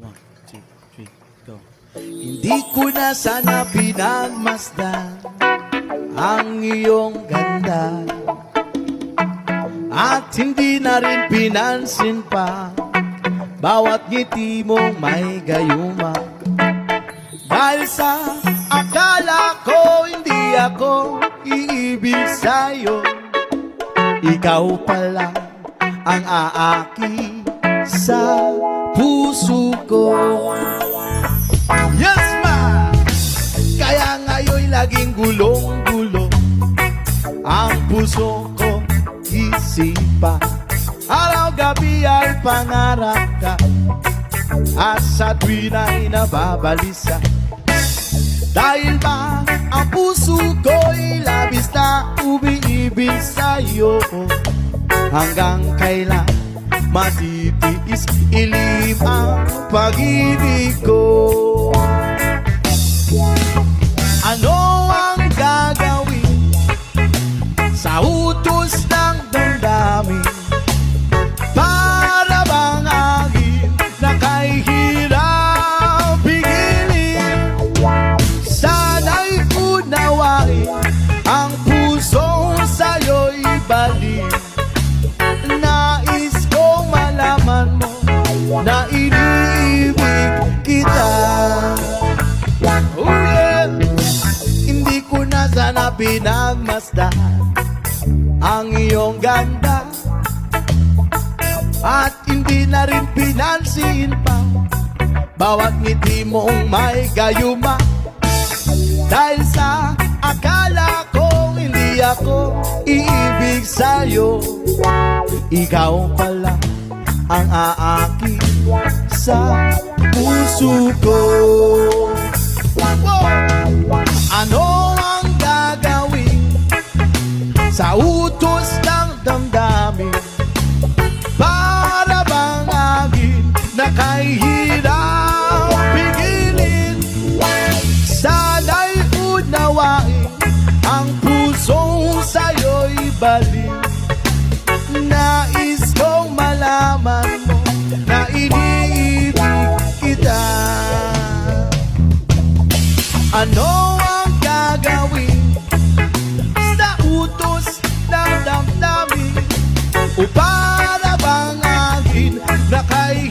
One. Hindi ko na sana pinagmasdan ang iyong ganda. At hindi na rin pinansin pa bawat ngiti mong may gayuma. Dahil sa akala ko hindi ako iibig sa'yo. Ikaw pala ang aaki sa puso ko Yes, ma! Kaya ngayon'y laging gulong-gulo Ang puso ko isipa. Araw-gabi ay pangarap ka At sa tuwin ay nababalisa. Dahil ba ang puso ko'y labis na umiibig sa'yo? Hanggang kailan matitiis ilim ang pag-ibig ko. Ano ang gagawin? Sa utos ng na iniibig kita. Oh yeah! Hindi ko na sana pinagmasdan ang iyong ganda. At hindi na rin pinansin pa Bawat ngiti mong may gayuma. Dahil sa akala ko hindi ako iibig sa'yo. Ikaw pala ang aaki sa puso ko. Ano ang gagawin sa utos ng damdamin? Para bang agin na kay hirap pigilin Sana'y unawain ang pusong sa'yo'y balik Ano ang gagawin sa utos ng damdamin? O para bang akin na kay